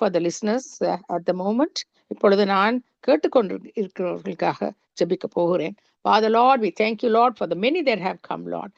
for the listeners uh, at the moment. இப்பொழுது நான் கேட்டுக்கொண்டு இருக்கிறவர்களுக்காக ஜெபிக்க போகிறேன் Father Lord, we thank you, Lord, for the many that have come, Lord,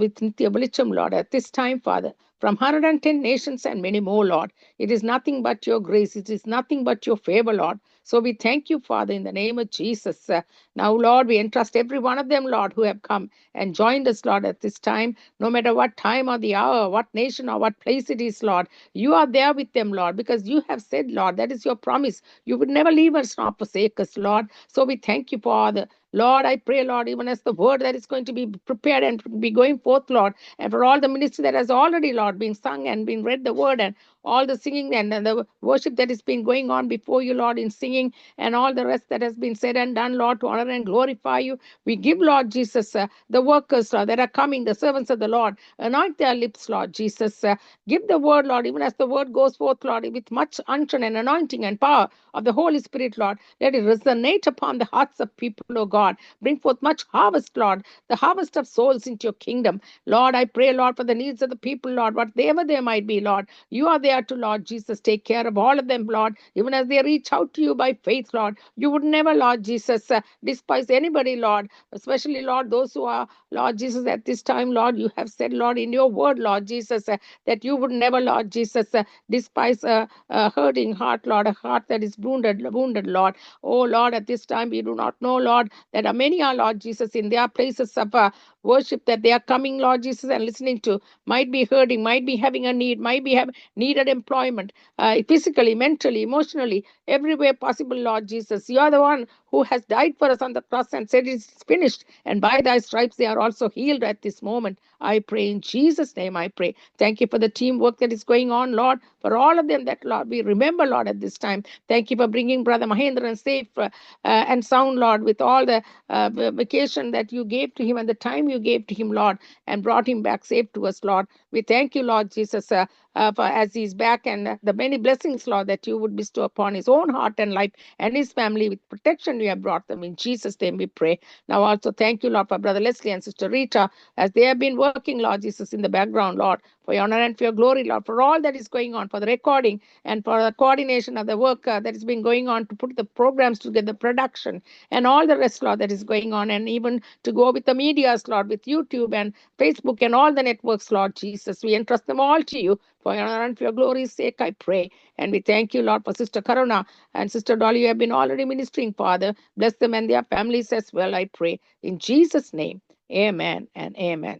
with Nitya Balicham, Lord, at this time, Father, from 110 nations and many more, Lord. It is nothing but your grace. It is nothing but your favor, Lord. so we thank you, Father, in the name of Jesus. Uh, now, Lord, we entrust every one of them, Lord, who have come and joined us, Lord, at this time, no matter what time or the hour, what nation or what place it is, Lord. You are there with them, Lord, because you have said, Lord, that is your promise. You would never leave us nor forsake us, Lord. So we thank you, Father. Lord, I pray, Lord, even as the word that is going to be prepared and be going forth, Lord, and for all the ministry that has already, Lord, been sung and been read the word and all the singing and, and the worship that has been going on before you, Lord, in singing and all the rest that has been said and done, Lord, to honor and glorify you. We give, Lord Jesus, uh, the workers, Lord, that are coming, the servants of the Lord, anoint their lips, Lord Jesus. Uh, give the word, Lord, even as the word goes forth, Lord, with much unction and anointing and power of the Holy Spirit, Lord. Let it resonate upon the hearts of people, O God. Lord, bring forth much harvest, Lord, the harvest of souls into your kingdom. Lord, I pray, Lord, for the needs of the people, Lord, whatever they might be, Lord. You are there to, Lord Jesus, take care of all of them, Lord, even as they reach out to you by faith, Lord. You would never, Lord Jesus, uh, despise anybody, Lord, especially, Lord, those who are, Lord Jesus, at this time, Lord, you have said, Lord, in your word, Lord Jesus, uh, that you would never, Lord Jesus, uh, despise a, a hurting heart, Lord, a heart that is wounded, wounded, Lord. Oh, Lord, at this time, we do not know, Lord, that are many our Lord Jesus, in their places of worship that they are coming, Lord Jesus, and listening to, might be hurting, might be having a need, might be have needed employment, uh, physically, mentally, emotionally, everywhere possible, Lord Jesus. You are the one who has died for us on the cross and said it's finished. And by thy stripes, they are also healed at this moment. I pray in Jesus' name, I pray. Thank you for the teamwork that is going on, Lord, for all of them that, Lord, we remember, Lord, at this time. Thank you for bringing Brother Mahendran safe uh, uh, and sound, Lord, with all the uh, vacation that you gave to him and the time you gave to him, Lord, and brought him back safe to us, Lord. We thank you, Lord Jesus, uh, uh, for as he's back and the many blessings, Lord, that you would bestow upon his own heart and life and his family with protection you have brought them. In Jesus' name we pray. Now also thank you, Lord, for Brother Leslie and Sister Rita, as they have been working, Lord Jesus, in the background, Lord, for your honor and for your glory, Lord, for all that is going on, for the recording and for the coordination of the work uh, that is been going on to put the programs together, production, and all the rest, Lord, that is going on, and even to go with the medias, Lord, with YouTube and Facebook and all the networks, Lord Jesus. We entrust them all to you. For your honor and for your glory's sake, I pray. And we thank you, Lord, for Sister Karuna and Sister Dolly, you have been already ministering, Father. Bless them and their families as well, I pray. In Jesus' name, amen and amen.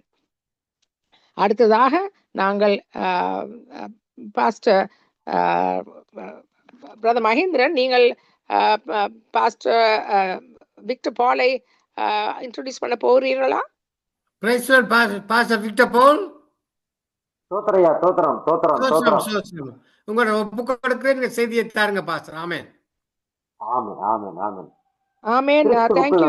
அடுத்ததாக நாங்கள் pastor brother Mahendran நீங்கள் pastor Victor பாலை introduce பண்ண போகிறீர்களா praise pastor Victor Paul தோத்திரையா தோத்திரம் தோத்திரம் தோத்திரம் உங்களோட ஒப்பு செய்தியை தாருங்க பாஸ்டர் ஆமென். ஆமென் ஆமென் ஆமென். ஆமேன். Thank you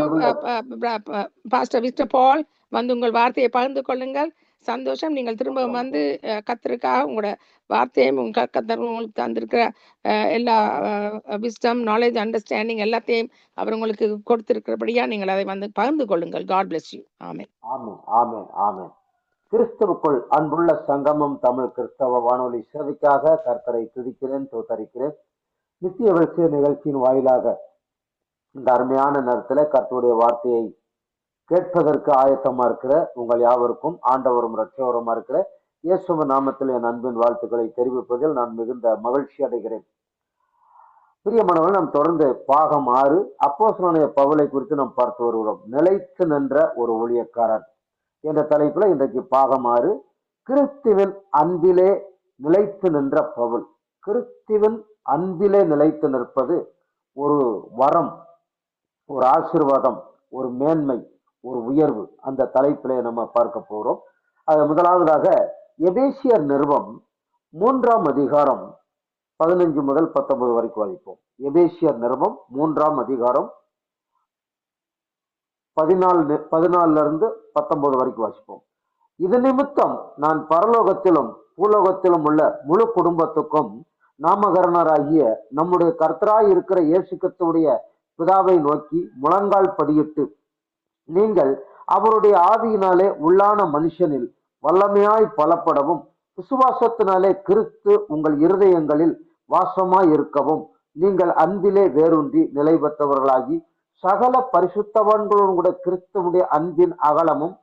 pastor Victor Paul வந்து உங்கள் வார்த்தையை பகிர்ந்து கொள்ளுங்கள். சந்தோஷம். நீங்கள் திரும்ப வந்து அஹ், கர்த்தருக்காக உங்களோட வார்த்தையும் உங்க கத்தர் உங்களுக்கு தந்திருக்கிற அஹ், எல்லா விஸ்டம் நாலேஜ் அண்டர்ஸ்டாண்டிங் எல்லாத்தையும் அவர் உங்களுக்கு கொடுத்திருக்கிறபடியா நீங்கள் அதை வந்து பகிர்ந்து கொள்ளுங்கள். காட் bless யூ ஆமென். ஆமென் ஆமென் ஆமென். கிறிஸ்துவுக்குள் அன்புள்ள சங்கமம் தமிழ் கிறிஸ்தவ வானொலி சேவைக்காக கர்த்தரை துதிக்கிறேன் தோத்தரிக்கிறேன் நித்திய வெளிச்ச நிகழ்ச்சியின் வாயிலாக இந்த அருமையான நேரத்தில் கர்த்தருடைய வார்த்தையை கேட்பதற்கு ஆயத்தமா இருக்கிற உங்கள் யாவருக்கும் ஆண்டவரும் ரட்சவருமா இருக்கிற இயேசுவ நாமத்தில் என் அன்பின் வாழ்த்துக்களை தெரிவிப்பதில் நான் மிகுந்த மகிழ்ச்சி அடைகிறேன். பிரியமானவர்கள் நாம் தொடர்ந்து பாகம் ஆறு அப்போசனுடைய பவுலை குறித்து நாம் பார்த்து வருகிறோம். நிலைத்து நின்ற ஒரு ஊழியக்காரன் என்ற தலைப்புல இன்றைக்கு பாகமாறு கிறிஸ்துவின் அன்பிலே நிலைத்து நின்ற பவுல். கிறிஸ்துவின் அன்பிலே நிலைத்து நிற்பது ஒரு வரம் ஒரு ஆசீர்வாதம் ஒரு மேன்மை ஒரு உயர்வு. அந்த தலைப்பிலே நம்ம பார்க்க போறோம். அது முதலாவதாக எபேசியர் நிறுவம் மூன்றாம் அதிகாரம் பதினஞ்சு முதல் பத்தொன்பது வரைக்கும் வாசிப்போம். எபேசியர் நிறுவம் மூன்றாம் அதிகாரம் பதினாலு பதினாலுல இருந்து பத்தொன்பது வரைக்கும் வாசிப்போம். இது நிமித்தம் நான் பரலோகத்திலும் பூலோகத்திலும் உள்ள முழு குடும்பத்துக்கும் நாமகரணராகிய நம்முடைய கர்த்தராய் இருக்கிற இயேசு பிதாவை நோக்கி முழங்கால் படியிட்டு நீங்கள் அவருடைய ஆவியினாலே உள்ளான மனுஷனில் வல்லமையாய் பலப்படவும் விசுவாசத்தினாலே கிறிஸ்து உங்கள் இருதயங்களில் வாசமாய் இருக்கவும் நீங்கள் அன்பிலே வேரூன்றி நிலை பெற்றவர்களாகி சகல பரிசுத்தவான்களோடு கூட கிறிஸ்துவனுடைய அன்பின் அகலமும்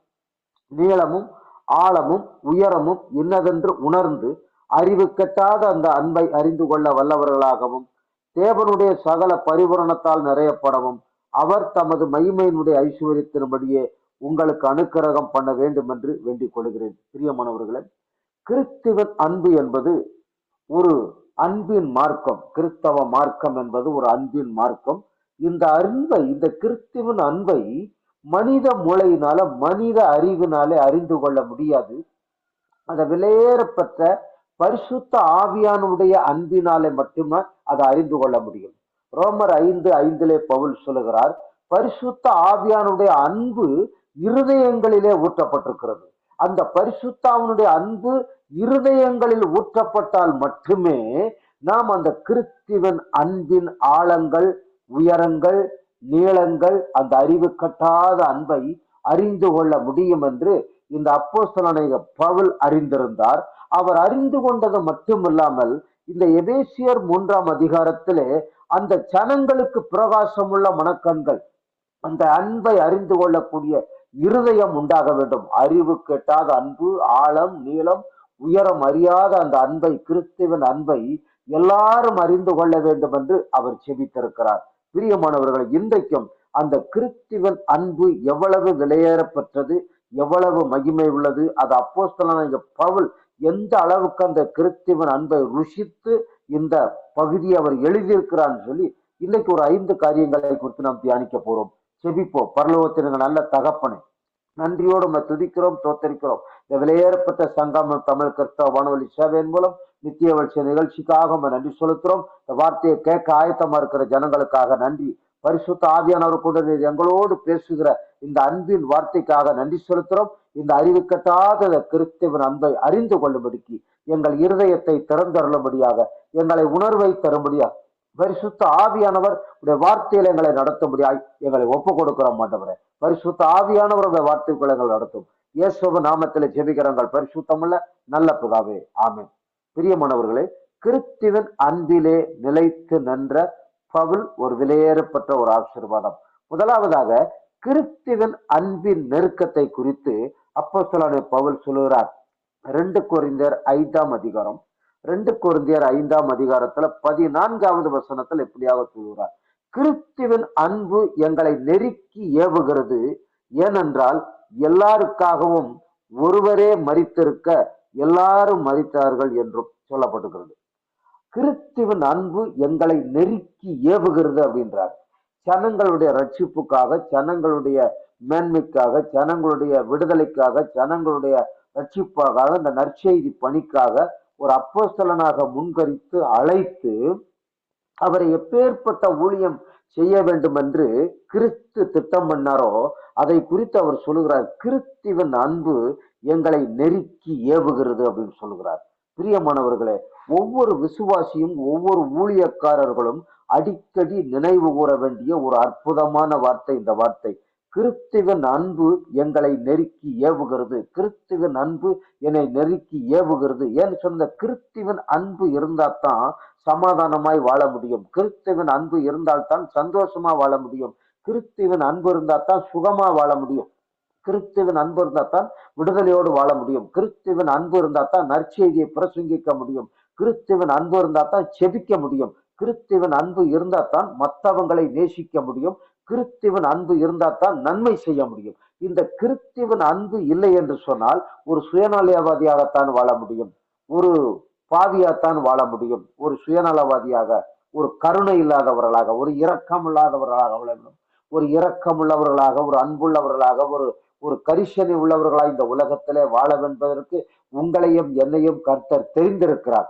நீளமும் ஆழமும் உயரமும் இன்னதென்று உணர்ந்து அறிவு கெட்டாத அந்த அன்பை அறிந்து கொள்ள வல்லவர்களாகவும் தேவனுடைய சகல பரிபூரணத்தால் நிறையப்படவும் அவர் தமது மகிமையினுடைய ஐஸ்வர்யத்தின்படியே உங்களுக்கு அனுக்கிரகம் பண்ண வேண்டும் என்று வேண்டிக் கொள்கிறேன். பிரியமானவர்களே கிறிஸ்துவன் அன்பு என்பது ஒரு அன்பின் மார்க்கம் கிறிஸ்தவ மார்க்கம் என்பது ஒரு அன்பின் மார்க்கம். இந்த அன்பை இந்த கிறிஸ்துவின் அன்பை மனித மூளையினால மனித அறிவினாலே அறிந்து கொள்ள முடியாது. அந்த விலையேறப்பட்ட பரிசுத்த ஆவியானுடைய அன்பினாலே மட்டுமே அதை அறிந்து கொள்ள முடியும். ரோமர் ஐந்து ஐந்திலே பவுல் சொல்லுகிறார் பரிசுத்த ஆவியானுடைய அன்பு இருதயங்களிலே ஊற்றப்பட்டிருக்கிறது. அந்த பரிசுத்தாவனுடைய அன்பு இருதயங்களில் ஊற்றப்பட்டால் மட்டுமே நாம் அந்த கிறிஸ்துவின் அன்பின் ஆழங்கள் உயரங்கள் நீளங்கள் அந்த அறிவு கட்டாத அன்பை அறிந்து கொள்ள முடியும் என்று இந்த அப்போஸ்தலனாகிய பவுல் அறிந்திருந்தார். அவர் அறிந்து கொண்டது மட்டுமில்லாமல் இந்த எபேசியர் மூன்றாம் அதிகாரத்திலே அந்த ஜனங்களுக்கு பிரகாசமுள்ள மனக்கண்கள் அந்த அன்பை அறிந்து கொள்ளக்கூடிய இருதயம் உண்டாக வேண்டும். அறிவு கெட்டாத அன்பு ஆழம் நீளம் உயரம் அறியாத அந்த அன்பை கிறிஸ்துவின் அன்பை எல்லாரும் அறிந்து கொள்ள வேண்டும் என்று அவர் செபித்திருக்கிறார் பிரியமானவர்கள் இன்றைக்கும் அந்த கிறிஸ்துவன் அன்பு எவ்வளவு விலையேறப்பட்டது எவ்வளவு மகிமை உள்ளது அது அப்போஸ்தலனாகிய பவுல் எந்த அளவுக்கு அந்த கிறிஸ்துவன் அன்பை ருஷித்து இந்த பகுதியை அவர் எழுதியிருக்கிறான்னு சொல்லி இன்னைக்கு ஒரு ஐந்து காரியங்களை குறித்து நாம் தியானிக்க போறோம். செபிப்போ பரலோகத்தினுங்க நல்ல தகப்பனை நன்றியோடு நம்ம துதிக்கிறோம் தோத்தரிக்கிறோம். இந்த விலையேறப்பட்ட சங்கம் தமிழ் கிறிஸ்தவ வானொலி சேவையின் மூலம் நித்திய வளர்ச்சி நிகழ்ச்சிக்காக நம்ம நன்றி செலுத்துறோம் இந்த வார்த்தையை கேட்க ஆயத்தமா இருக்கிற ஜனங்களுக்காக நன்றி. பரிசுத்த ஆவியானவர் கூட எங்களோடு பேசுகிற இந்த அன்பின் வார்த்தைக்காக நன்றி செலுத்துறோம் இந்த அறிவு கட்டாத கிறிஸ்துவின் அன்பை அறிந்து கொள்ளும்படிக்கு எங்கள் இருதயத்தை திறந்தருளும்படியாக எங்களை உணர்வை தரும்படியாக பரிசுத்த ஆவியானவர் உடைய வார்த்தையில எங்களை நடத்தும்படியாய் எங்களை ஒப்பு கொடுக்கிற மாட்டவரே. பரிசுத்த ஆவியானவருடைய வார்த்தைக்குள்ள எங்களை நடத்தும். இயேசுவ நாமத்தில ஜெபிக்கிறங்கள் பரிசுத்தமுள்ள நல்ல புகாவே ஆமென். பிரியமானவர்களே கிறிஸ்துவின் அன்பிலே நிலைத்து நின்ற பவுல் ஒரு விலையேறப்பட்ட ஒரு ஆசீர்வாதம். முதலாவதாக கிறிஸ்துவின் அன்பின் நெருக்கத்தை குறித்து அப்போஸ்தலனாகிய பவுல் சொல்லுகிறார். ரெண்டு கொரிந்தியர் ஐந்தாம் அதிகாரம் ரெண்டு குருந்தியர் ஐந்தாம் அதிகாரத்துல பதினான்காவது வசனத்தில் எப்படியாக சொல்கிறார் கிறிஸ்துவின் அன்பு எங்களை நெருக்கி ஏவுகிறது. ஏனென்றால் எல்லாருக்காகவும் ஒருவரே மறித்திருக்க எல்லாரும் மறித்தார்கள் என்றும் சொல்லப்படுகிறது. கிறிஸ்துவின் அன்பு எங்களை நெருக்கி ஏவுகிறது அப்படின்றார். ஜனங்களுடைய ரட்சிப்புக்காக ஜனங்களுடைய மேன்மைக்காக ஜனங்களுடைய விடுதலைக்காக ஜனங்களுடைய ரட்சிப்பாக இந்த நற்செய்தி பணிக்காக ஒரு அப்போஸ்தலனாக முன்கரித்து அழைத்து அவரை எப்பேற்பட்ட ஊழியம் செய்ய வேண்டும் என்று கிறிஸ்து திட்டம் பண்ணாரோ அதை குறித்து அவர் சொல்லுகிறார் கிறிஸ்துவின் அன்பு எங்களை நெருக்கி ஏவுகிறது அப்படின்னு சொல்லுகிறார். பிரியமானவர்களே ஒவ்வொரு விசுவாசியும் ஒவ்வொரு ஊழியக்காரர்களும் அடிக்கடி நினைவு கூற வேண்டிய ஒரு அற்புதமான வார்த்தை இந்த வார்த்தை. கிறிஸ்துவின் அன்பு எங்களை நெருக்கி ஏவுகிறது. கிறிஸ்துவின் அன்பு என்னை நெருக்கி ஏவுகிறது. ஏன்னு சொன்ன கிறிஸ்துவின் அன்பு இருந்தால்தான் சமாதானமாய் வாழ முடியும். கிறிஸ்துவின் அன்பு இருந்தால்தான் சந்தோஷமா வாழ முடியும். கிறிஸ்துவின் அன்பு இருந்தால்தான் சுகமா வாழ முடியும். கிறிஸ்துவின் அன்பு இருந்தால்தான் விடுதலையோடு வாழ முடியும். கிறிஸ்துவின் அன்பு இருந்தால்தான் நற்செய்தியை பிரசங்கிக்க முடியும். கிறிஸ்துவின் அன்பு இருந்தால்தான் செபிக்க முடியும். கிறிஸ்துவின் அன்பு இருந்தால்தான் மற்றவங்களை நேசிக்க முடியும். கிறிஸ்துவின் அன்பு இருந்தால்தான் நன்மை செய்ய முடியும். இந்த கிறிஸ்துவின் அன்பு இல்லை என்று சொன்னால் ஒரு சுயநலவாதியாகத்தான் வாழ முடியும். ஒரு பாவியாகத்தான் வாழ முடியும். ஒரு சுயநலவாதியாக ஒரு கருணை இல்லாதவர்களாக ஒரு இரக்கம் இல்லாதவர்களாக வாழ ஒரு இரக்கம் உள்ளவர்களாக ஒரு அன்புள்ளவர்களாக ஒரு ஒரு கரிசனை உள்ளவர்களாக இந்த உலகத்திலே வாழ வென்பதற்கு உங்களையும் என்னையும் கர்த்தர் தெரிந்திருக்கிறார்.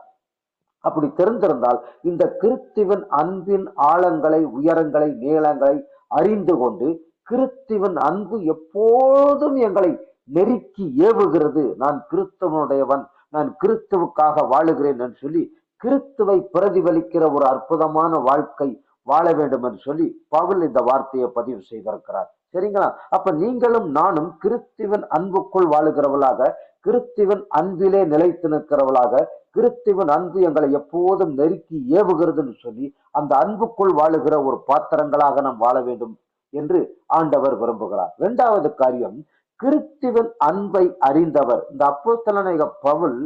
அப்படி தெரிந்திருந்தால் இந்த கிறிஸ்துவின் அன்பின் ஆழங்களை உயரங்களை நீளங்களை அறிந்து கொண்டு கிறிஸ்துவின் அன்பு எப்போதும் எங்களை நெருக்கி ஏவுகிறது. நான் கிறிஸ்துவனுடையவன் நான் கிறிஸ்துவுக்காக வாழுகிறேன் என்று சொல்லி கிறிஸ்துவை பிரதிபலிக்கிற ஒரு அற்புதமான வாழ்க்கை வாழ வேண்டும் என்று சொல்லி பவுல் இந்த வார்த்தையை பதிவு செய்திருக்கிறார். சரிங்களா? அப்ப நீங்களும் நானும் கிறிஸ்துவன் அன்புக்குள் வாழுகிறவளாக கிறிஸ்துவன் அன்பிலே நிலைத்து நிற்கிறவளாக கிறிஸ்துவன் அன்பு எங்களை எப்போதும் நெருக்கி ஏவுகிறதுன்னு சொல்லி அந்த அன்புக்குள் வாழுகிற ஒரு பாத்திரங்களாக நாம் வாழ வேண்டும் என்று ஆண்டவர் விரும்புகிறார். இரண்டாவது காரியம் கிறிஸ்துவன் அன்பை அறிந்தவர். இந்த அப்போஸ்தலனாகிய பவுல்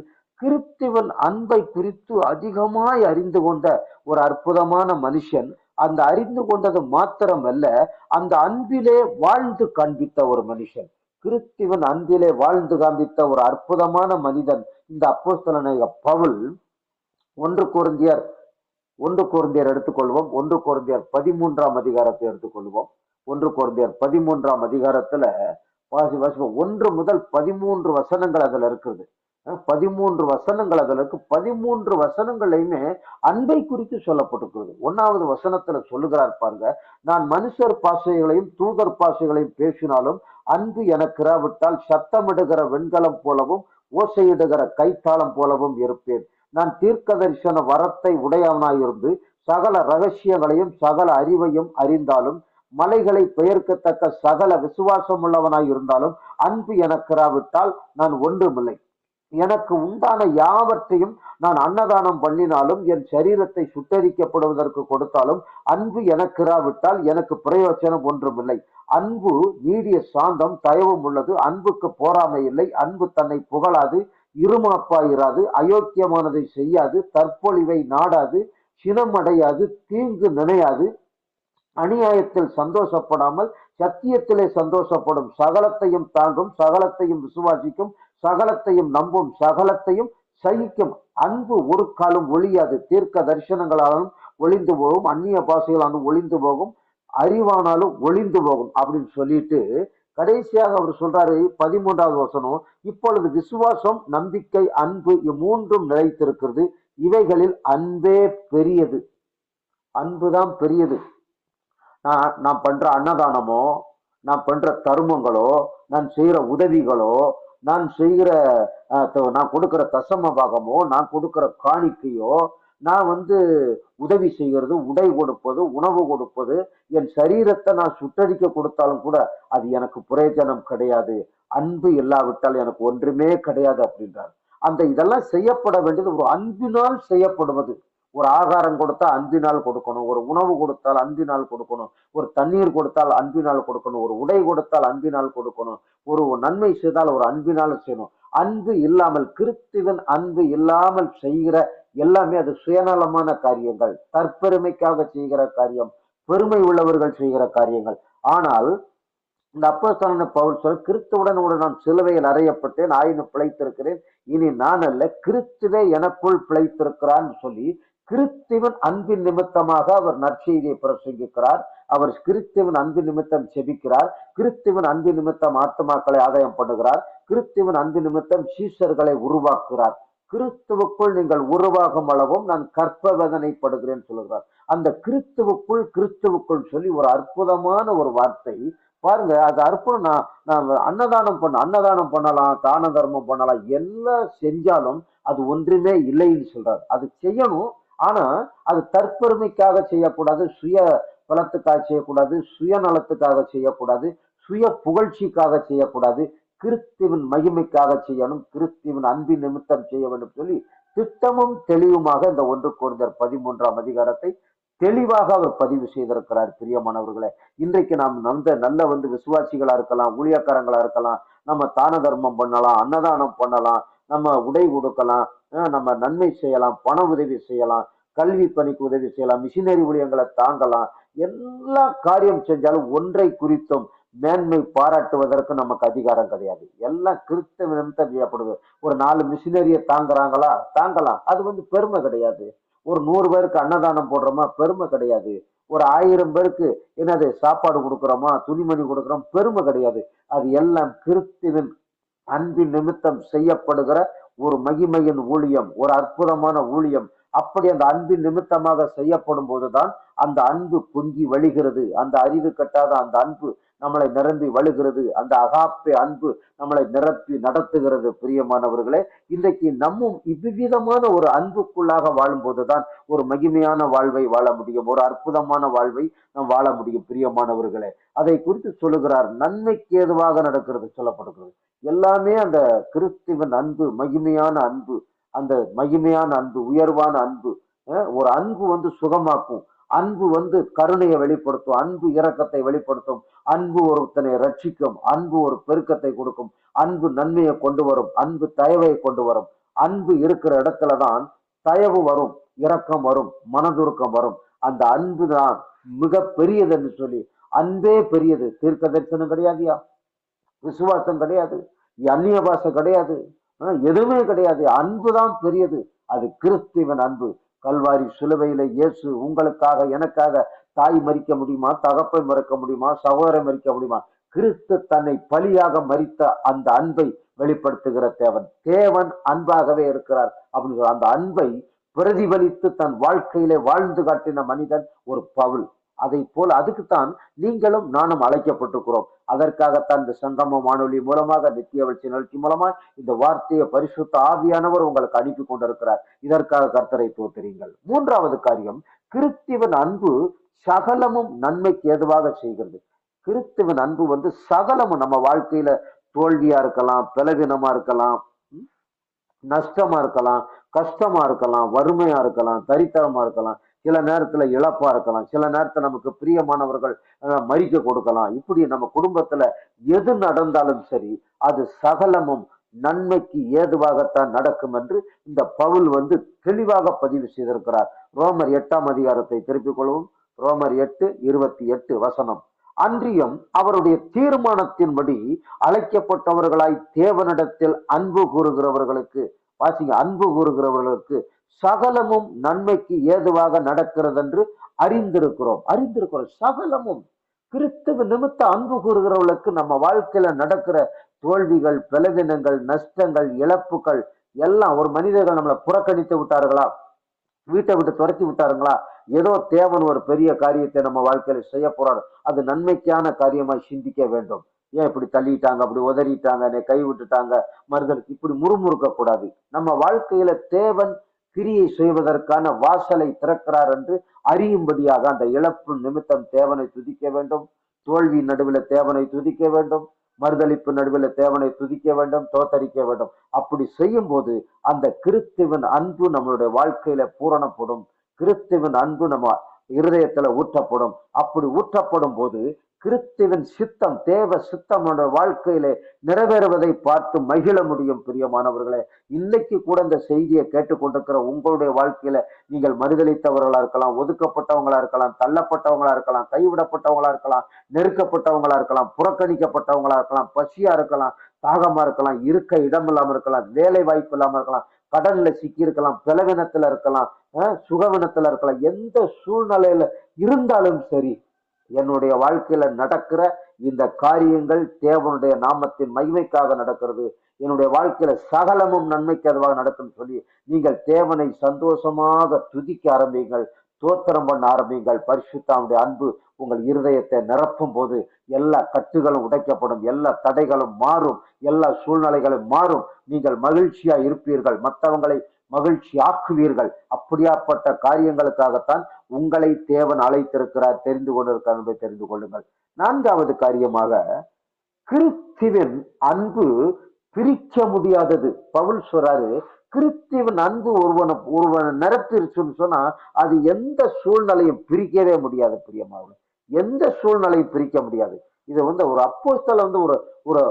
கிறிஸ்துவன் அன்பை குறித்து அதிகமாய் அறிந்து கொண்ட ஒரு அற்புதமான மனுஷன். அந்த அறிந்து கொண்டது மாத்திரமல்ல அந்த அன்பிலே வாழ்ந்து காண்பித்த ஒரு மனுஷன். கிறிஸ்துவன் அன்பிலே வாழ்ந்து காண்பித்த ஒரு அற்புதமான மனிதன் இந்த அப்போஸ்தலனாகிய பவுல். ஒன்று குருந்தியர் ஒன்று குருந்தியர் எடுத்துக்கொள்வோம். ஒன்று குருந்தியர் பதிமூன்றாம் அதிகாரத்தை எடுத்துக்கொள்வோம். ஒன்று குருந்தியர் பதிமூன்றாம் அதிகாரத்துல வாசி வாசிப்போம். ஒன்று முதல் பதிமூன்று வசனங்கள் அதுல இருக்குது. பதிமூன்று வசனங்கள் அதில் இருக்கு பதிமூன்று வசனங்களையுமே அன்பை குறித்து சொல்லப்பட்டிருக்கிறது. ஒன்னாவது வசனத்துல சொல்லுகிறார் பாருங்க. நான் மனுஷர் பாசைகளையும் தூதர் பாசைகளையும் பேசினாலும் அன்பு எனக்கிராவிட்டால் சத்தமிடுகிற வெண்கலம் போலவும் ஓசையிடுகிற கைத்தாளம் போலவும் இருப்பேன். நான் தீர்க்க தரிசன வரத்தை உடையவனாயிருந்து சகல ரகசியங்களையும் சகல அறிவையும் அறிந்தாலும் மலைகளை பெயர்க்கத்தக்க சகல விசுவாசம் உள்ளவனாய் இருந்தாலும் அன்பு எனக்கிராவிட்டால் நான் ஒன்றுமில்லை. எனக்கு உண்டான யாவற்றையும் நான் அன்னதானம் பண்ணினாலும் என் சரீரத்தை சுட்டரிக்கப்படுவதற்கு கொடுத்தாலும் அன்பு எனக்கிராவிட்டால் எனக்கு பிரயோஜனம் ஒன்றுமில்லை. அன்பு நீடிய சாந்தம் தயவும் உள்ளது. அன்புக்கு போராமை இல்லை. அன்பு தன்னை புகழாது இருமாப்பாயிராது அயோக்கியமானதை செய்யாது தற்பொழிவை நாடாது சினம் அடையாது தீங்கு நினையாது. அநியாயத்தில் சந்தோஷப்படாமல் சத்தியத்திலே சந்தோஷப்படும். சகலத்தையும் தாங்கும் சகலத்தையும் விசுவாசிக்கும் சகலத்தையும் நம்பும் சகலத்தையும் சகிக்கும் அன்பு ஒரு காலம் ஒழியாது. தீர்க்க தரிசனங்களாலும் ஒளிந்து போகும் அந்நிய பாஷைகளாலும் ஒளிந்து போகும் அறிவானாலும் ஒளிந்து போகும் அப்படின்னு சொல்லிட்டு கடைசியாக அவர் சொல்றாரு பதிமூன்றாவது வசனம் இப்பொழுது விசுவாசம் நம்பிக்கை அன்பு இம்மூன்றும் நிலைத்திருக்கிறது. இவைகளில் அன்பே பெரியது. அன்புதான் பெரியது. நான் நான் பண்ற அன்னதானமோ நான் பண்ற தருமங்களோ நான் செய்யற உதவிகளோ நான் செய்கிற நான் கொடுக்கிற தசம பாகமோ நான் கொடுக்கிற காணிக்கையோ நான் வந்து உதவி செய்கிறது உடை கொடுப்பது உணவு கொடுப்பது என் சரீரத்தை நான் சுட்டடிக்க கொடுத்தாலும் கூட அது எனக்கு பிரயோஜனம் கிடையாது. அன்பு இல்லாவிட்டால் எனக்கு ஒன்றுமே கிடையாது அப்படின்றார். அந்த இதெல்லாம் செய்யப்பட வேண்டியது ஒரு அன்பினால் செய்யப்படுவது. ஒரு ஆகாரம் கொடுத்தா நாள் கொடுக்கணும் ஒரு உணவு கொடுத்தால் அஞ்சு நாள் கொடுக்கணும் ஒரு தண்ணீர் கொடுத்தால் அஞ்சு நாள் கொடுக்கணும் ஒரு உடை கொடுத்தால் அஞ்சு நாள் கொடுக்கணும் ஒரு நன்மை செய்தால் ஒரு அன்பினால் செய்யணும். அன்பு இல்லாமல் கிறிஸ்துவன் அன்பு இல்லாமல் செய்கிற எல்லாமே அது சுயநலமான காரியங்கள் தற்பெருமைக்காக செய்கிற காரியம் பெருமை உள்ளவர்கள் செய்கிற காரியங்கள். ஆனால் இந்த அப்போஸ்தலன பவுல் சொல் கிறிஸ்துவுடன் கூட நான் சிலுவையில் அறையப்பட்டேன் ஆயினும் பிழைத்திருக்கிறேன். இனி நான் அல்ல கிறிஸ்துவே எனக்குள் பிழைத்திருக்கிறான்னு சொல்லி கிறிஸ்துவன் அன்பின் நிமித்தமாக அவர் நற்செய்தியை பிரசங்கிக்கிறார். அவர் கிறிஸ்துவன் அன்பு நிமித்தம் செபிக்கிறார். கிறிஸ்துவன் அன்பு நிமித்தம் ஆத்மாக்களை ஆதாயம் பண்ணுகிறார். கிறிஸ்துவன் அன்பு நிமித்தம் சீசர்களை உருவாக்குகிறார். கிறிஸ்துவுக்குள் நீங்கள் உருவாகும் அளவும் நான் கற்பவேதனைப்படுகிறேன் சொல்லுகிறார். அந்த கிறிஸ்துவுக்குள் கிறிஸ்துவுக்குள் சொல்லி ஒரு அற்புதமான ஒரு வார்த்தை. பாருங்க அது அற்புதம். நான் நான் அன்னதானம் பண்ண அன்னதானம் பண்ணலாம் தான தர்மம் பண்ணலாம். எல்லாம் செஞ்சாலும் அது ஒன்றுமே இல்லைன்னு சொல்றாரு. அது செய்யணும் ஆனா அது தற்பெருமைக்காக செய்யக்கூடாது சுய பலத்துக்காக செய்யக்கூடாது சுயநலத்துக்காக செய்யக்கூடாது சுய புகழ்ச்சிக்காக செய்யக்கூடாது கிறிஸ்துவின் மகிமைக்காக செய்யணும் கிறிஸ்துவின் அன்பின் நிமித்தம் செய்ய வேண்டும் சொல்லி திட்டமும் தெளிவுமாக இந்த ஒன்று குறைந்தர் பதிமூன்றாம் அதிகாரத்தை தெளிவாக அவர் பதிவு செய்திருக்கிறார் பிரியமானவர்களை. இன்றைக்கு நாம் நந்த நல்ல வந்து விசுவாசிகளா இருக்கலாம் ஊழியக்காரங்களா இருக்கலாம் நம்ம தான தர்மம் பண்ணலாம் அன்னதானம் பண்ணலாம் நம்ம உடை கொடுக்கலாம் நம்ம நன்மை செய்யலாம் பண உதவி செய்யலாம் கல்வி பணிக்கு உதவி செய்யலாம் மிஷினரி ஊழியங்களை தாங்கலாம். எல்லா காரியம் செஞ்சாலும் ஒன்றை குறித்தும் மேன்மை பாராட்டுவதற்கு நமக்கு அதிகாரம் கிடையாது. எல்லாம் கிறிஸ்தவ நிமித்தம் செய்யப்படுது. ஒரு நாலு மிஷினரியை தாங்குறாங்களா? தாங்கலாம். அது வந்து பெருமை கிடையாது. ஒரு நூறு பேருக்கு அன்னதானம் போடுறோமா? பெருமை கிடையாது. ஒரு ஆயிரம் பேருக்கு என்னது சாப்பாடு கொடுக்குறோமா? துணிமணி கொடுக்குறோம்? பெருமை கிடையாது. அது எல்லாம் கிறிஸ்துவின் அன்பின் நிமித்தம் செய்யப்படுகிற ஒரு மகிமையின் ஊழியம் ஒரு அற்புதமான ஊழியம். அப்படி அந்த அன்பின் நிமித்தமாக செய்யப்படும் போதுதான் அந்த அன்பு பொங்கி வழிகிறது. அந்த அறிவு கட்டாத அந்த அன்பு நம்மளை நிரம்பி வழுகிறது. அந்த அகாப்பே அன்பு நம்மளை நிரப்பி நடத்துகிறது பிரியமானவர்களே. இன்றைக்கு நம்மும் இவ்விதமான ஒரு அன்புக்குள்ளாக வாழும்போதுதான் ஒரு மகிமையான வாழ்வை வாழ முடியும். ஒரு அற்புதமான வாழ்வை நாம் வாழ முடியும் பிரியமானவர்களே. அதை குறித்து சொல்லுகிறார் நன்மைக்கு ஏதுவாக நடக்கிறது சொல்லப்படுகிறது. எல்லாமே அந்த கிறிஸ்துவன் அன்பு மகிமையான அன்பு அந்த மகிமையான அன்பு உயர்வான அன்பு ஒரு அன்பு வந்து சுகமாக்கும். அன்பு வந்து கருணையை வெளிப்படுத்தும் அன்பு இரக்கத்தை வெளிப்படுத்தும். அன்பு ஒருத்தனை ரட்சிக்கும் அன்பு ஒரு பெருக்கத்தை கொடுக்கும். அன்பு நன்மையை கொண்டு வரும் அன்பு தயவை கொண்டு வரும். அன்பு இருக்கிற இடத்துல தான் தயவு வரும் இரக்கம் வரும் மனதுருக்கம் வரும். அந்த அன்பு தான் மிக பெரியது என்று சொல்லி அன்பே பெரியது. தீர்க்க தரிசனம் கிடையாதுயா? விசுவாசம் கிடையாது. அந்நிய பாஷை கிடையாது. எதுவுமே கிடையாது. அன்பு தான் பெரியது. அது கிறிஸ்துவின் அன்பு. கல்வாரி சிலுவையில இயேசு உங்களுக்காக எனக்காக தாய் மறிக்க முடியுமா தகப்பை மறக்க முடியுமா சகோதரை மறிக்க முடியுமா? கிறிஸ்து தன்னை பலியாக மறித்த அந்த அன்பை வெளிப்படுத்துகிற தேவன். தேவன் அன்பாகவே இருக்கிறார் அப்படின்னு சொல்ற அந்த அன்பை பிரதிபலித்து தன் வாழ்க்கையிலே வாழ்ந்து காட்டின மனிதன் ஒரு பவுல். அதை போல் அதுக்குத்தான் நீங்களும் நானும் அழைக்கப்பட்டிருக்கிறோம். அதற்காகத்தான் இந்த சங்கம வானொலி மூலமாக நித்திய வளர்ச்சி நிகழ்ச்சி மூலமா இந்த வார்த்தையை பரிசுத்த ஆவியானவர் உங்களுக்கு அனுப்பி கொண்டிருக்கிறார். இதற்காக கர்த்தரை தோத்துறீங்கள் மூன்றாவது காரியம் கிறிஸ்துவின் அன்பு சகலமும் நன்மைக்கு ஏதுவாக செய்கிறது. கிறிஸ்துவின் அன்பு வந்து சகலமும் நம்ம வாழ்க்கையில தோல்வியா இருக்கலாம் பலவீனமா இருக்கலாம் நஷ்டமா இருக்கலாம் கஷ்டமா இருக்கலாம் வறுமையா இருக்கலாம் தரித்திரமா இருக்கலாம் சில நேரத்துல இழப்பா இருக்கலாம். சில நேரத்துல நமக்கு பிரியமானவர்கள் மறிக்க கொடுக்கலாம். இப்படி நம்ம குடும்பத்துல எது நடந்தாலும் சரி அது சகலமும் நன்மைக்கு ஏதுவாகத்தான் நடக்கும் என்று இந்த பவுல் வந்து தெளிவாக பதிவு செய்திருக்கிறார். ரோமர் எட்டாம் அதிகாரத்தை திருப்பிக் கொள்வோம். ரோமர் எட்டு இருபத்தி எட்டு வசனம். அன்றியும் அவருடைய தீர்மானத்தின்படி அழைக்கப்பட்டவர்களாய் தேவனிடத்தில் அன்பு கூறுகிறவர்களுக்கு வாசிங்க அன்பு கூறுகிறவர்களுக்கு சகலமும் நன்மைக்கு ஏதுவாக நடக்கிறது என்று அறிந்திருக்கிறோம். அறிந்திருக்கிறோம். சகலமும். கிறிஸ்துவ நிமித்த அன்பு கூறுகிறவர்களுக்கு நம்ம வாழ்க்கையில நடக்கிற தோல்விகள் பலவீனங்கள் நஷ்டங்கள் இழப்புகள் எல்லாம் ஒரு மனிதர்கள் நம்மளை புறக்கணித்து விட்டார்களா? வீட்டை விட்டு துரத்தி விட்டாருங்களா ஏதோ தேவன் ஒரு பெரிய காரியத்தை நம்ம வாழ்க்கையில செய்ய போறாரு. அது நன்மைக்கான காரியமாய் சிந்திக்க வேண்டும். ஏன் இப்படி தள்ளிட்டாங்க? அப்படி உதறிட்டாங்க? என்னை கை விட்டுட்டாங்க? மருதனுக்கு இப்படி முறுமுறுக்க கூடாது. நம்ம வாழ்க்கையில தேவன் கிரியை செய்வதற்கான வாசலை திறக்கிறார் என்று அறியும்படியாக அந்த இழப்பு நிமித்தம் தேவனை துதிக்க வேண்டும். தோல்வி நடுவில் தேவனை துதிக்க வேண்டும். மறுதளிப்பு நடுவில் தேவனை துதிக்க வேண்டும் தோத்தரிக்க வேண்டும். அப்படி செய்யும் போது அந்த கிறிஸ்துவின் அன்பு நம்மளுடைய வாழ்க்கையில பூரணப்படும். கிறிஸ்துவின் அன்பு நம்ம இருதயத்துல ஊற்றப்படும். அப்படி ஊற்றப்படும் போது கிறிஸ்துவின் சித்தம் தேவ சித்தம் வாழ்க்கையிலே நிறைவேறுவதை பார்த்து மகிழ முடியும் பிரியமானவர்களே. இன்னைக்கு கூட இந்த செய்தியை கேட்டுக்கொண்டிருக்கிற உங்களுடைய வாழ்க்கையில நீங்கள் மறுதளித்தவர்களா இருக்கலாம் ஒதுக்கப்பட்டவங்களா இருக்கலாம் தள்ளப்பட்டவங்களா இருக்கலாம் கைவிடப்பட்டவங்களா இருக்கலாம் நெருக்கப்பட்டவங்களா இருக்கலாம் புறக்கணிக்கப்பட்டவங்களா இருக்கலாம் பசியா இருக்கலாம் தாகமா இருக்கலாம் இருக்க இடம் இல்லாம இருக்கலாம் வேலை வாய்ப்பு இல்லாம இருக்கலாம் கடல்ல சிக்கி இருக்கலாம் பிளவினத்துல இருக்கலாம் சுகவினத்துல இருக்கலாம் எந்த சூழ்நிலையில இருந்தாலும் சரி என்னுடைய வாழ்க்கையில நடக்கிற இந்த காரியங்கள் தேவனுடைய நாமத்தின் மகிமைக்காக நடக்கிறது. என்னுடைய வாழ்க்கையில சகலமும் நன்மைக்கு அதுவாக நடக்கும்னு சொல்லி நீங்கள் தேவனை சந்தோஷமாக துதிக்க ஆரம்பிங்கள் தோத்திரம் பண்ண ஆரம்பிங்கள் பரிசுத்தாவுடைய அன்பு உங்கள் இருதயத்தை நிரப்பும் போது எல்லா கட்டுகளும் உடைக்கப்படும் எல்லா தடைகளும் மாறும் எல்லா சூழ்நிலைகளும் மாறும். நீங்கள் மகிழ்ச்சியா இருப்பீர்கள். மற்றவங்களை மகிழ்ச்சி ஆக்குவீர்கள் அப்படியாப்பட்ட காரியங்களுக்காகத்தான் உங்களை தேவன் அழைத்திருக்கிறார். தெரிந்து கொண்டிருக்கிறார் என்பதை தெரிந்து கொள்ளுங்கள். நான்காவது காரியமாக கிறிஸ்துவின் அன்பு பிரிக்க முடியாதது. பவுல் சொல்றாரு கிறிஸ்துவின் அன்பு ஒருவனை ஒருவனை நிரப்பிருச்சுன்னு சொன்னா அது எந்த சூழ்நிலையும் பிரிக்கவே முடியாது பிரியமாவில் எந்த சூழ்நிலையும் பிரிக்க முடியாது. இது வந்து ஒரு அப்போஸ்தல வந்து ஒரு ஒரு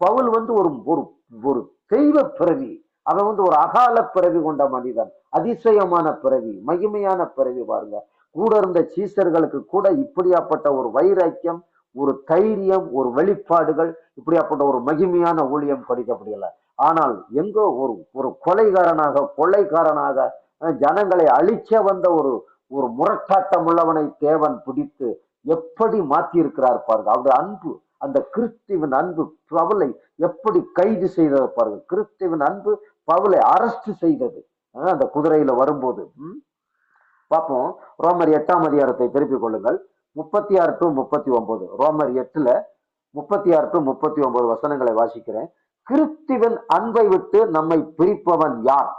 பவுல் வந்து ஒரு ஒரு ஒரு தெய்வ பிறவி அவன் வந்து ஒரு அகால பிறவி கொண்ட மனிதன் அதிசயமான பிறவி மகிமையான பிறவி பாருங்க. கூட இருந்த சீசர்களுக்கு கூட இப்படியாப்பட்ட ஒரு வைராக்கியம் ஒரு தைரியம் ஒரு வெளிப்பாடுகள் இப்படியாப்பட்ட ஒரு மகிமையான ஊழியம் கிடைக்க முடியல ஆனால் எங்கோ ஒரு ஒரு கொலைகாரனாக கொள்ளைக்காரனாக ஜனங்களை அழிக்க வந்த ஒரு ஒரு முரட்டாட்டம் உள்ளவனை தேவன் பிடித்து எப்படி மாற்றியிருக்கிறார் பாருங்க. அவருடைய அன்பு அந்த கிறிஸ்துவின் அன்பு அவளை எப்படி கைது செய்தது பாருங்க. கிறிஸ்துவின் அன்பு பவுலை அரஸ்ட் செய்தது. அந்த குதிரையில வரும்போது. ம்? பார்ப்போம். ரோமர் எட்டாம் அதிகாரத்தை திருப்பிக் கொள்ளுங்கள். முப்பத்தி ஆறு டு முப்பத்தி ஒன்பது ரோமர் எட்டுல முப்பத்தி ஆறு டு முப்பத்தி ஒன்பது வசனங்களை வாசிக்கிறேன். கிறிஸ்துவன் அன்பை விட்டு நம்மை பிரிப்பவன் யார்?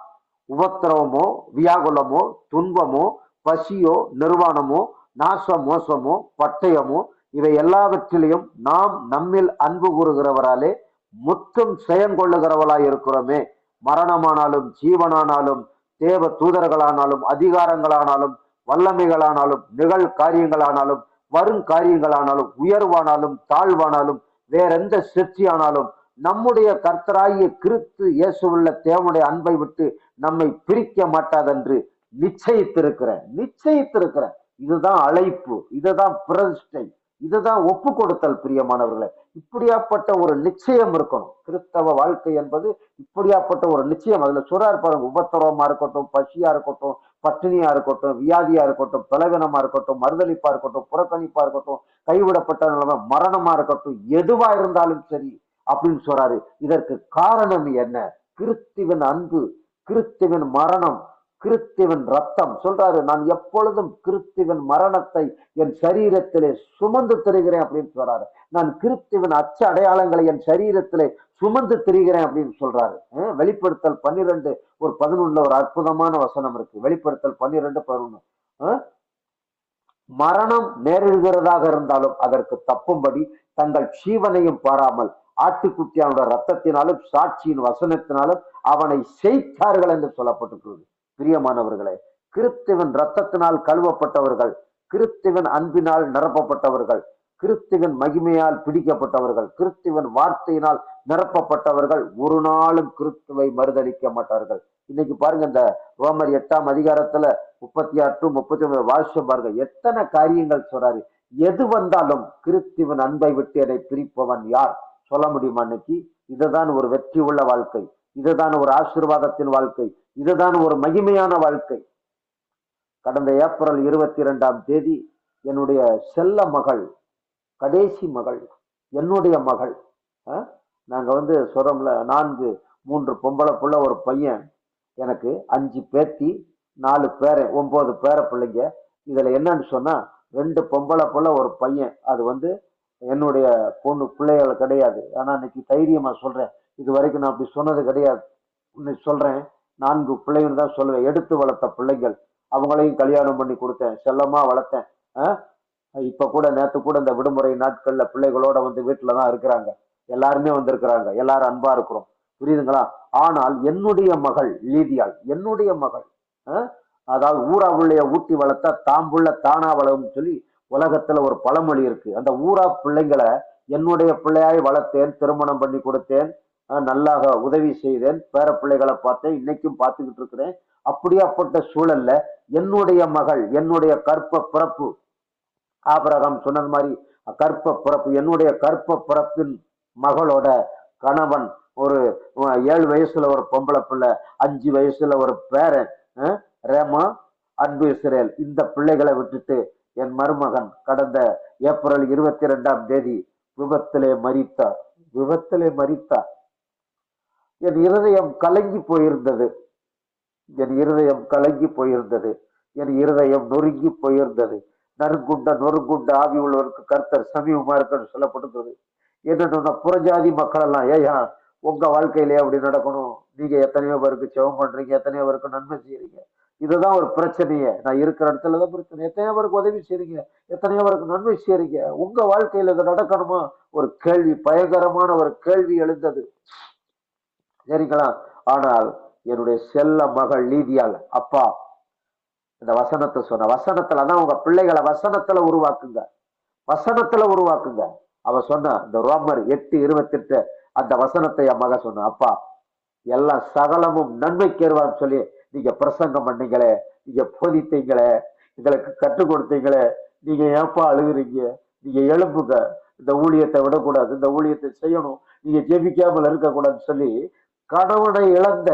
உபத்திரவமோ வியாகுலமோ துன்பமோ பசியோ நிர்வாணமோ நாச மோசமோ பட்டயமோ இவை எல்லாவற்றிலையும் நாம் நம்மில் அன்பு கூறுகிறவராலே முற்றும் செயங்கொள்ளுகிறவளாய் இருக்கிறோமே மரணமானாலும் ஜீவனானாலும் தேவ தூதர்களானாலும் அதிகாரங்களானாலும் வல்லமைகளானாலும் நிகழ் காரியங்களானாலும் வரும் காரியங்களானாலும் உயர்வானாலும் தாழ்வானாலும் வேறெந்த சிற்சியானாலும் நம்முடைய கர்த்தராகிய கிறிஸ்து இயேசுள்ள தேவனுடைய அன்பை விட்டு நம்மை பிரிக்க மாட்டாதென்று நிச்சயித்திருக்கிறேன். நிச்சயித்திருக்கிறேன். இதுதான் அழைப்பு. இதுதான் பிரதிஷ்டை. இதுதான் ஒப்பு கொடுத்தல் பிரியமானவர்களே. இப்படியாப்பட்ட ஒரு நிச்சயம் இருக்கணும். கிறிஸ்தவ வாழ்க்கை என்பது இப்படியாப்பட்ட ஒரு நிச்சயம். அதுல சொல்றாரு பாருங்க உபத்திரவமா இருக்கட்டும் பசியா இருக்கட்டும் பட்டினியா இருக்கட்டும் வியாதியா இருக்கட்டும் பலவீனமா இருக்கட்டும் மறுதளிப்பா இருக்கட்டும் புறக்கணிப்பா இருக்கட்டும் கைவிடப்பட்ட நிலைமை மரணமா இருக்கட்டும் எதுவா இருந்தாலும் சரி அப்படின்னு சொல்றாரு. இதற்கு காரணம் என்ன? கிறிஸ்துவின் அன்பு கிறிஸ்துவின் மரணம். கிறிஸ்துவின் ரத்தம். சொல்றாரு நான் எப்பொழுதும் கிறிஸ்துவின் மரணத்தை என் சரீரத்திலே சுமந்து திரிகிறேன் அப்படின்னு சொல்றாரு. நான் கிறிஸ்துவின் அச்ச அடையாளங்களை என் சரீரத்திலே சுமந்து திரிகிறேன் அப்படின்னு சொல்றாரு. வெளிப்படுத்தல் பன்னிரெண்டு ஒரு பதினொன்னுல ஒரு அற்புதமான வசனம் இருக்கு. வெளிப்படுத்தல் பன்னிரெண்டு பதினொன்னு. மரணம் நேரிடுகிறதாக இருந்தாலும் அதற்கு தப்பும்படி தங்கள் ஜீவனையும் பாராமல் ஆட்டுக்குட்டியானுடைய ரத்தத்தினாலும் சாட்சியின் வசனத்தினாலும் அவனை செய்தார்கள் என்று சொல்லப்பட்டிருக்கிறது. பிரியமானவர்களே கிறிஸ்துவின் ரத்தத்தினால் கழுவப்பட்டவர்கள் கிறிஸ்துவின் அன்பினால் நிரப்பப்பட்டவர்கள் கிறிஸ்துவின் மகிமையால் பிடிக்கப்பட்டவர்கள் கிறிஸ்துவின் வார்த்தையினால் நிரப்பப்பட்டவர்கள் ஒரு நாளும் கிறிஸ்துவை மறுதளிக்க மாட்டார்கள். இன்னைக்கு பாருங்க இந்த ரோமர் எட்டாம் அதிகாரத்துல முப்பத்தி ஆறு டு முப்பத்தி ஒன்பது வாசிச்சோம் பாருங்க. எத்தனை காரியங்கள் சொல்றாரு. எது வந்தாலும் கிறிஸ்துவின் அன்பை விட்டு என்னை பிரிப்பவன் யார்? சொல்ல முடியுமா இன்னைக்கு? இதுதான் ஒரு வெற்றி உள்ள வாழ்க்கை. இதுதான் ஒரு ஆசீர்வாதத்தின் வாழ்க்கை. இதுதான் ஒரு மகிமையான வாழ்க்கை. கடந்த ஏப்ரல் இருபத்தி இரண்டாம் தேதி என்னுடைய செல்ல மகள் கடைசி மகள் என்னுடைய மகள் நாங்கள் நாங்க வந்து சொல்றோம்ல நான்கு மூன்று பொம்பளை புள்ள ஒரு பையன் எனக்கு அஞ்சு பேத்தி நாலு பேரை ஒன்பது பேர பிள்ளைங்க. இதுல என்னன்னு சொன்னா ரெண்டு பொம்பளை புள்ள ஒரு பையன். அது வந்து என்னுடைய பொண்ணு பிள்ளைகள் கிடையாது. ஆனா இன்னைக்கு தைரியமா சொல்றேன். இது வரைக்கும் நான் அப்படி சொன்னது கிடையாது. இன்னைக்கு சொல்றேன். நான்கு பிள்ளைங்க தான் சொல்லுவேன். எடுத்து வளர்த்த பிள்ளைகள். அவங்களையும் கல்யாணம் பண்ணி கொடுத்தேன். செல்லமா வளர்த்தேன். இப்போ இப்ப கூட நேத்து கூட இந்த விடுமுறை நாட்கள்ல பிள்ளைகளோட வந்து வீட்டுல தான் இருக்கிறாங்க. எல்லாருமே வந்திருக்கிறாங்க. எல்லாரும் அன்பா இருக்கிறோம். புரியுதுங்களா? ஆனால் என்னுடைய மகள் லீதியாள் என்னுடைய மகள் அதாவது ஊரா உள்ளைய ஊட்டி வளர்த்தா தாம்புள்ள தானா வளரும் சொல்லி உலகத்துல ஒரு பழமொழி இருக்கு. அந்த ஊரா பிள்ளைங்களை என்னுடைய பிள்ளையாய் வளர்த்தேன் திருமணம் பண்ணி கொடுத்தேன் நல்லாக உதவி செய்தேன். பேர பிள்ளைகளை பார்த்தேன். இன்னைக்கும் பார்த்துக்கிட்டு இருக்கிறேன். அப்படியாப்பட்ட சூழல்ல என்னுடைய மகள் என்னுடைய கற்ப பிறப்பு. ஆபரகம் சொன்னது மாதிரி கற்ப பிறப்பு என்னுடைய கற்ப பிறப்பின் மகளோட கணவன் ஒரு ஏழு வயசுல ஒரு பொம்பளை பிள்ளை அஞ்சு வயசுல ஒரு பேரன் ரேமா அன்பு இஸ்ரேல் இந்த பிள்ளைகளை விட்டுட்டு என் மருமகன் கடந்த ஏப்ரல் இருபத்தி ரெண்டாம் தேதி விபத்திலே மறித்தார் விபத்திலே மறித்தார் என் இருதயம் கலங்கி போயிருந்தது. என் இருதயம் கலங்கி போயிருந்தது. என் இருதயம் நொறுங்கி போயிருந்தது. நறுங்குண்ட நொறுங்குண்ட ஆவி உள்ளவருக்கு கர்த்தர் சமீபமா இருக்குன்னு சொல்லப்பட்டிருந்தது என்னன்னா புறஜாதி மக்கள் எல்லாம் ஏயா உங்க வாழ்க்கையிலே அப்படி நடக்கணும். நீங்க எத்தனையோ பேருக்கு செவம் பண்றீங்க எத்தனையோ பேருக்கு நன்மை செய்யறீங்க இதுதான் ஒரு பிரச்சனையே. நான் இருக்கிற இடத்துல தான் பிரச்சனை. எத்தனையோ பேருக்கு உதவி செய்றீங்க எத்தனையோ பேருக்கு நன்மை செய்யறீங்க உங்க வாழ்க்கையில இது நடக்கணுமா? ஒரு கேள்வி பயங்கரமான ஒரு கேள்வி எழுந்தது. சரிங்களா ஆனால் என்னுடைய செல்ல மகள் நீதியால் அப்பா இந்த வசனத்தை சொன்ன வசனத்துல தான் உங்க பிள்ளைகளை வசனத்துல உருவாக்குங்க. வசனத்துல உருவாக்குங்க. அவ சொன்ன இந்த ரோமர் எட்டு இருபத்தி எட்டு அந்த வசனத்தை என் மக சொன்ன அப்பா எல்லாம் சகலமும் நன்மைக்கேறுவான்னு சொல்லி நீங்க பிரசங்கம் பண்ணீங்களே நீங்க போதித்தீங்களே எங்களுக்கு கற்றுக் கொடுத்தீங்களே நீங்க ஏப்பா அழுகுறீங்க? நீங்க எழுப்புங்க இந்த ஊழியத்தை விடக்கூடாது இந்த ஊழியத்தை செய்யணும். நீங்க ஜெபிக்காமல் இருக்கக்கூடாதுன்னு சொல்லி கணவனை இழந்த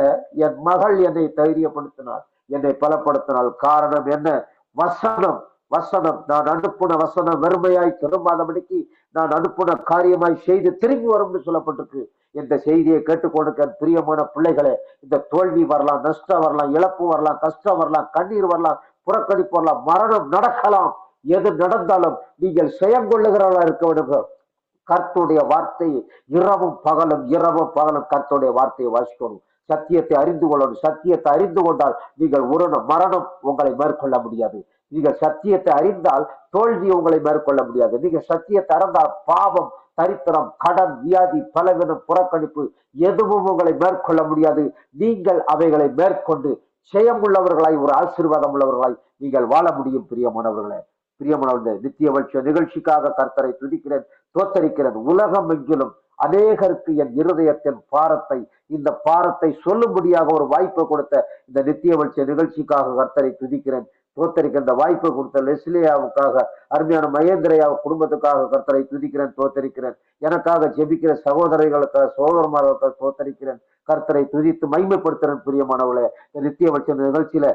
என் மகள் என்னை தைரியப்படுத்தினாள் என்னை பலப்படுத்தினாள். காரணம் என்ன? வசனம் வசனம். நான் அனுப்புன வசனம் வெறுமையாய் திரும்பாதபடிக்கு நான் அனுப்புன காரியமாய் செய்து திரும்பி வரும்னு சொல்லப்பட்டிருக்கு. இந்த செய்தியை கேட்டுக்கொண்டு பிரியமான பிள்ளைகளே இந்த தோல்வி வரலாம் நஷ்டம் வரலாம் இழப்பு வரலாம் கஷ்டம் வரலாம் கண்ணீர் வரலாம் புறக்கணிப்பு வரலாம் மரணம் நடக்கலாம். எது நடந்தாலும் நீங்கள் செயங்கொள்ளுகிறவர்களா இருக்க வேண்டும் கர்த்துடைய வார்த்தையை இரவும் பகலும் இரவும் பகலும் கர்த்துடைய வார்த்தையை வாசிக்கணும். சத்தியத்தை அறிந்து கொள்ளணும். சத்தியத்தை அறிந்து கொண்டால் நீங்கள் ஒரு மரணம் உங்களை மேற்கொள்ள முடியாது. நீங்கள் சத்தியத்தை அறிந்தால் தோல்வி உங்களை மேற்கொள்ள முடியாது. நீங்கள் சத்தியத்தை அறிந்தால் பாவம் தரித்திரம் கடன் வியாதி பலவீனம் புறக்கணிப்பு எதுவும் உங்களை மேற்கொள்ள முடியாது. நீங்கள் அவைகளை மேற்கொண்டு ஜெயம் உள்ளவர்களாய் ஒரு ஆசீர்வாதம் உள்ளவர்களாய் நீங்கள் வாழ முடியும் பிரியமானவர்களே. பிரியமானவர்களே நித்திய வட்ச நிகழ்ச்சிக்காக கர்த்தரை துதிக்கிறேன் தோத்தரிக்கிறேன். உலகம் எங்கிலும் அநேகருக்கு என் இருதயத்தின் பாரத்தை இந்த பாரத்தை சொல்லும்படியாக ஒரு வாய்ப்பை கொடுத்த இந்த நித்திய வட்ச நிகழ்ச்சிக்காக கர்த்தரை துதிக்கிறேன் தோத்தரிக்க இந்த வாய்ப்பை கொடுத்த லெஸ்லியாவுக்காக அருமையான மகேந்திரையா குடும்பத்துக்காக கர்த்தரை துதிக்கிறேன் தோத்தரிக்கிறேன். எனக்காக ஜெபிக்கிற சகோதரிகளுக்காக சகோதரமார்களுக்காக தோத்தரிக்கிறேன். கர்த்தரை துதித்து மைமைப்படுத்துறேன் பிரியமானவளே இந்த நித்திய வட்ச நிகழ்ச்சியில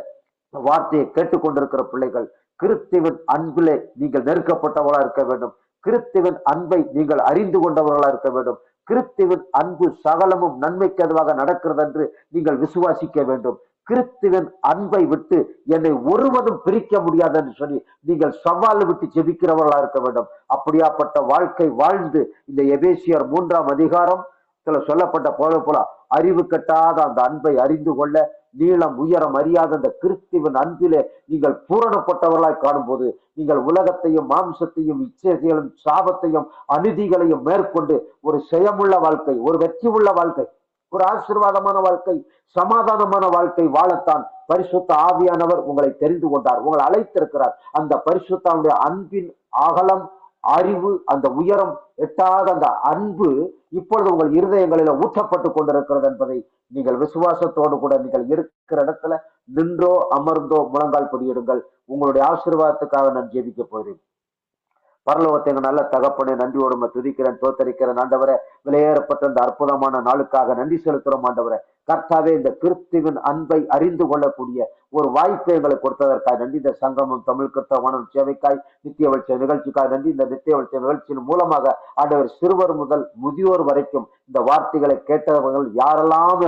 வார்த்தையை கேட்டுக்கொண்டிருக்கிற பிள்ளைகள் கிறிஸ்துவின் அன்பிலே நீங்கள் நெருக்கப்பட்டவர்களா இருக்க வேண்டும். கிறிஸ்துவின் அன்பை நீங்கள் அறிந்து கொண்டவர்களா இருக்க வேண்டும். கிறிஸ்துவின் அன்பு சகலமும் நன்மைக்கு அதுவாக நடக்கிறது என்று நீங்கள் விசுவாசிக்க வேண்டும். கிறிஸ்துவின் அன்பை விட்டு என்னை ஒருவதும் பிரிக்க முடியாது என்று சொல்லி நீங்கள் சவால் விட்டு ஜெபிக்கிறவர்களா இருக்க வேண்டும். அப்படியாப்பட்ட வாழ்க்கை வாழ்ந்து இந்த எபேசியர் மூன்றாம் அதிகாரம் சொல்லப்பட்ட போல போல அறிவு கட்டாத அந்த அன்பை அறிந்து கொள்ள நீளம் உயரம் அறியாத அந்த கிறிஸ்துவின் அன்பிலே நீங்கள் பூரணப்பட்டவர்களாய் காணும்போது நீங்கள் உலகத்தையும் மாம்சத்தையும் இச்சைகளையும் சாபத்தையும் அநீதிகளையும் மேற்கொண்டு ஒரு செயமுள்ள வாழ்க்கை ஒரு வெற்றி உள்ள வாழ்க்கை ஒரு ஆசீர்வாதமான வாழ்க்கை சமாதானமான வாழ்க்கை வாழத்தான் பரிசுத்த ஆவியானவர் உங்களை தெரிந்து கொண்டார் உங்களை அழைத்திருக்கிறார். அந்த பரிசுத்தாவுடைய அன்பின் அகலம் அறிவு அந்த உயரம் எட்டாத அந்த அன்பு இப்பொழுது உங்கள் இருதயங்களில் ஊற்றப்பட்டு கொண்டிருக்கிறது என்பதை நீங்கள் விசுவாசத்தோடு கூட நீங்கள் இருக்கிற இடத்துல நின்றோ அமர்ந்தோ முழங்கால் படியிடுங்கள். உங்களுடைய ஆசீர்வாதத்துக்காக நான் ஜெபிக்க போகிறேன். பரலோகத்தை எங்க நல்ல தகப்பனே நன்றியோடு துதிக்கிறேன் தோத்தரிக்கிறேன். ஆண்டவரை விலையேறப்பட்ட இந்த அற்புதமான நாளுக்காக நன்றி செலுத்துறோம் ஆண்டவரை. கர்த்தாவே இந்த கிறிஸ்துவின் அன்பை அறிந்து கொள்ளக்கூடிய ஒரு வாய்ப்பை எங்களுக்கு கொடுத்ததற்காக நன்றி. இந்த சங்கமம் தமிழ் கிறிஸ்தவ சேவைக்காய் நித்திய வளர்ச்சி நிகழ்ச்சிக்காக நன்றி. இந்த நித்திய வளர்ச்சி நிகழ்ச்சியின் மூலமாக ஆண்டவர் சிறுவர் முதல் முதியோர் வரைக்கும் இந்த வார்த்தைகளை கேட்டவர்கள் யாரெல்லாம்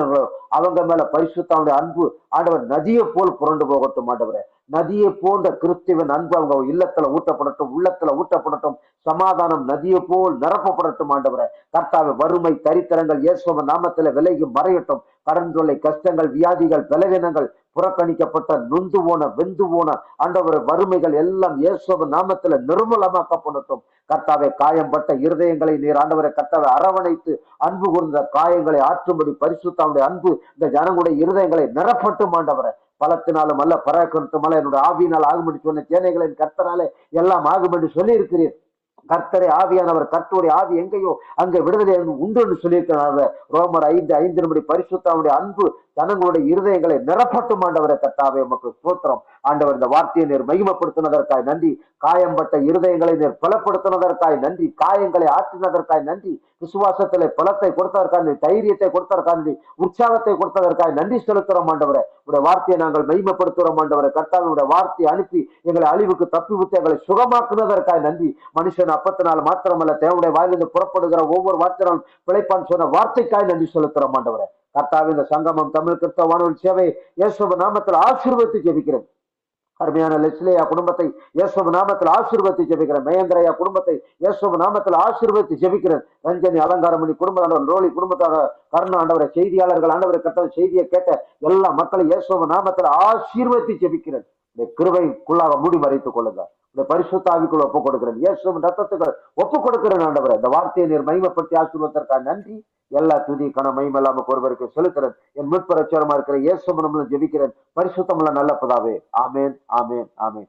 அவங்க மேல பரிசுத்தாவுடைய அன்பு ஆண்டவர் நதியை போல் புரண்டு போகட்டும் ஆண்டவரே. நதியை போன்ற கிறிஸ்துவின் அன்பு அவங்க இல்லத்துல ஊட்டப்படட்டும் உள்ளத்துல ஊட்டப்படட்டும் சமாதானம் நதியை போல் நிரப்பப்படட்டும் ஆண்டவரே. கர்த்தாவை வறுமை தரித்திரங்கள் இயேசுவ நாமத்துல விலகி மறையட்டும். கடன் தொல்லை கஷ்டங்கள் வியாதிகள் பலவீனங்கள் புறக்கணிக்கப்பட்ட நொந்து போன வெந்து போன ஆண்டவர வறுமைகள் எல்லாம் இயேசுவ நாமத்துல நிர்மூலமாக்கப்படட்டும். கர்த்தாவை காயம்பட்ட இருதயங்களை நீர் ஆண்டவரை கர்த்தாவை அரவணைத்து அன்பு கூர்ந்த காயங்களை ஆற்றும்படி பரிசுத்தாவுடைய அன்பு இந்த ஜனங்களுடைய இருதயங்களை நிரப்பட்டும் ஆண்டவரை. பலத்தினாலும் அல்ல பராக்கிரத்தும் என்னுடைய ஆவியினால் ஆகும்படி சொன்ன சேனைகளின் கர்த்தனாலே எல்லாம் ஆகும்படி சொல்லி இருக்கிறீர் கர்த்தரை ஆவியானவர் கர்த்தருடைய ஆவி எங்கேயோ அங்கே விடுதலை உண்டு என்று சொல்லியிருக்கிறார். ரோமர் ஐந்து ஐந்து பரிசுத்தாவுடைய அன்பு ஜனங்களுடைய இருதயங்களை நிரப்பட்டும் ஆண்டவரை கர்த்தாவே உமக்கு சோத்திரம் ஆண்டவர் இந்த வார்த்தையை நீர் மகிமப்படுத்தினதற்காய் நன்றி. காயம்பட்ட இருதயங்களை நீர் பலப்படுத்தினதற்காய் நன்றி. காயங்களை ஆற்றினதற்காய் நன்றி. விசுவாசத்திலே பலத்தை கொடுத்ததற்காக தைரியத்தை கொடுத்ததற்காக நன்றி. உற்சாகத்தை கொடுத்ததற்காக நன்றி செலுத்துகிறோம் ஆண்டவரை. உடைய வார்த்தையை நாங்கள் மகிமப்படுத்துகிறோம் ஆண்டவரை. கர்த்தாவினுடைய வார்த்தையை அனுப்பி எங்களை அழிவுக்கு தப்பி விட்டு எங்களை சுகமாக்குனதற்காக நன்றி. மனுஷன் அப்பத்தினால் மாத்திரமல்ல தேவனுடைய வாயிலிருந்து புறப்படுகிற ஒவ்வொரு வார்த்தையினாலும் பிழைப்பான் சொன்ன வார்த்தைக்காய் நன்றி செலுத்துறோம் ஆண்டவரே. கர்த்தாவே இந்த சங்கமம் தமிழ் கிறிஸ்தவ வானொலி சேவை இயேசுவ நாமத்தில் ஆசீர்வத்தை ஜெபிக்கிறேன் அருமையான லட்சுலையா குடும்பத்தை இயேசுவ நாமத்தில் ஆசீர்வத்தை ஜெபிக்கிறேன் மகேந்திரையா குடும்பத்தை இயேசுவ நாமத்தில் ஆசீர்வத்தை ஜெபிக்கிறேன் ரஞ்சனி அலங்காரமணி குடும்ப ஆண்டவர் ரோலி குடும்பத்தோட கருண ஆண்டவரை செய்தியாளர்கள் ஆண்டவரை கட்ட செய்தியை கேட்ட எல்லா மக்களும் இயேசுவ நாமத்தில் ஆசீர்வத்தை ஜெபிக்கிறேன் இந்த கிருபைக்குள்ளாக மூடி மறைத்துக் கொள்ளுங்க இந்த பரிசுத்தாவிக்குள் ஒப்புக் கொடுக்கிறேன் இயேசுவின் ரத்தத்துக்கு ஒப்புக் கொடுக்கிறேன் ஆண்டவரை. இந்த வார்த்தையை நீர் மகிமைப்படுத்தி ஆசிர்வதற்காக நன்றி. எல்லா துதி கன மகிமல்லாம ஒருவருக்கு செலுத்துறேன் என் முற்பிரச்சாரமா இருக்கிற இயேசு நம்மளும் ஜெபிக்கிறேன். பரிசுத்தமுள்ள நல்ல பிதாவே. ஆமேன் ஆமேன் ஆமேன்.